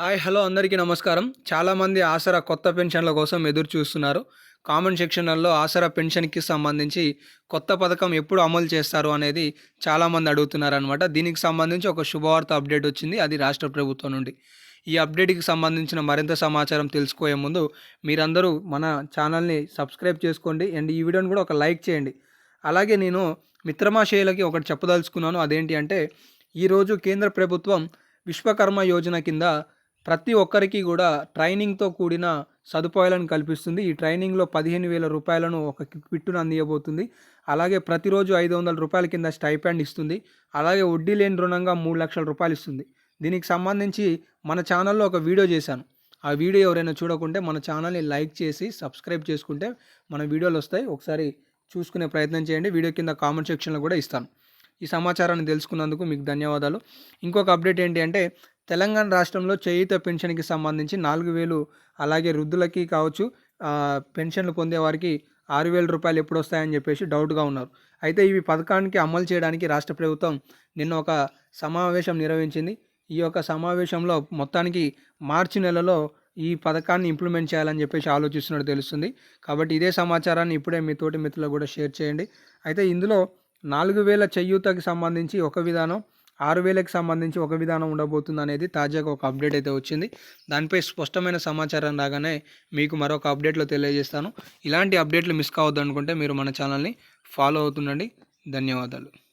Hi hello అందరికీ నమస్కారం. చాలామంది ఆసరా కొత్త పెన్షన్ల కోసం ఎదురు చూస్తున్నారు. కామెంట్ సెక్షన్లలో ఆసరా పెన్షన్కి సంబంధించి కొత్త పథకం ఎప్పుడు అమలు చేస్తారు అనేది చాలామంది అడుగుతున్నారు అనమాట దీనికి సంబంధించి ఒక శుభవార్త అప్డేట్ వచ్చింది అది రాష్ట్ర ప్రభుత్వం నుండి. ఈ అప్డేట్కి సంబంధించిన మరింత సమాచారం తెలుసుకోయే ముందు మీరందరూ మన ఛానల్ని సబ్స్క్రైబ్ చేసుకోండి అండ్ ఈ వీడియోని కూడా ఒక లైక్ చేయండి. అలాగే నేను మిత్రమాశయులకి ఒకటి చెప్పదలుచుకున్నాను అదేంటి అంటే ఈరోజు కేంద్ర ప్రభుత్వం విశ్వకర్మ యోజన కింద ప్రతి ఒక్కరికి కూడా ట్రైనింగ్తో కూడిన సదుపాయాలను కల్పిస్తుంది. ఈ ట్రైనింగ్లో పదిహేను వేల రూపాయలను ఒక కిట్టును అందియబోతుంది. అలాగే ప్రతిరోజు ఐదు వందల రూపాయల కింద స్టైపాండ్ ఇస్తుంది. అలాగే వడ్డీ లేని రుణంగా మూడు లక్షల రూపాయలు ఇస్తుంది. దీనికి సంబంధించి మన ఛానల్లో ఒక వీడియో చేశాను. ఆ వీడియో ఎవరైనా చూడకుంటే మన ఛానల్ని లైక్ చేసి సబ్స్క్రైబ్ చేసుకుంటే మన వీడియోలు వస్తాయి. ఒకసారి చూసుకునే ప్రయత్నం చేయండి. వీడియో కింద కామెంట్ సెక్షన్లో కూడా ఇస్తాను. ఈ సమాచారాన్ని తెలుసుకున్నందుకు మీకు ధన్యవాదాలు. ఇంకొక అప్డేట్ ఏంటి అంటే తెలంగాణ రాష్ట్రంలో చేయూత పెన్షన్కి సంబంధించి నాలుగు వేలు అలాగే వృద్ధులకి కావచ్చు పెన్షన్లు పొందే వారికి ఆరు వేల రూపాయలు ఎప్పుడు వస్తాయని చెప్పేసి డౌట్గా ఉన్నారు. అయితే ఇవి పథకానికి అమలు చేయడానికి రాష్ట్ర ప్రభుత్వం నిన్న ఒక సమావేశం నిర్వహించింది. ఈ యొక్క సమావేశంలో మొత్తానికి మార్చి నెలలో ఈ పథకాన్ని ఇంప్లిమెంట్ చేయాలని చెప్పేసి ఆలోచిస్తున్నట్టు తెలుస్తుంది. కాబట్టి ఇదే సమాచారాన్ని ఇప్పుడే మీ తోటి మిత్రులకు కూడా షేర్ చేయండి. అయితే ఇందులో నాలుగు వేల చెయ్యూతకి సంబంధించి ఒక విధానం ఆరు వేలకు సంబంధించి ఒక విధానం ఉండబోతుంది అనేది తాజాగా ఒక అప్డేట్ అయితే వచ్చింది. దానిపై స్పష్టమైన సమాచారం రాగానే మీకు మరొక అప్డేట్లో తెలియజేస్తాను. ఇలాంటి అప్డేట్లు మిస్ కావద్దు అనుకుంటే మీరు మన ఛానల్ని ఫాలో అవుతుండండి. ధన్యవాదాలు.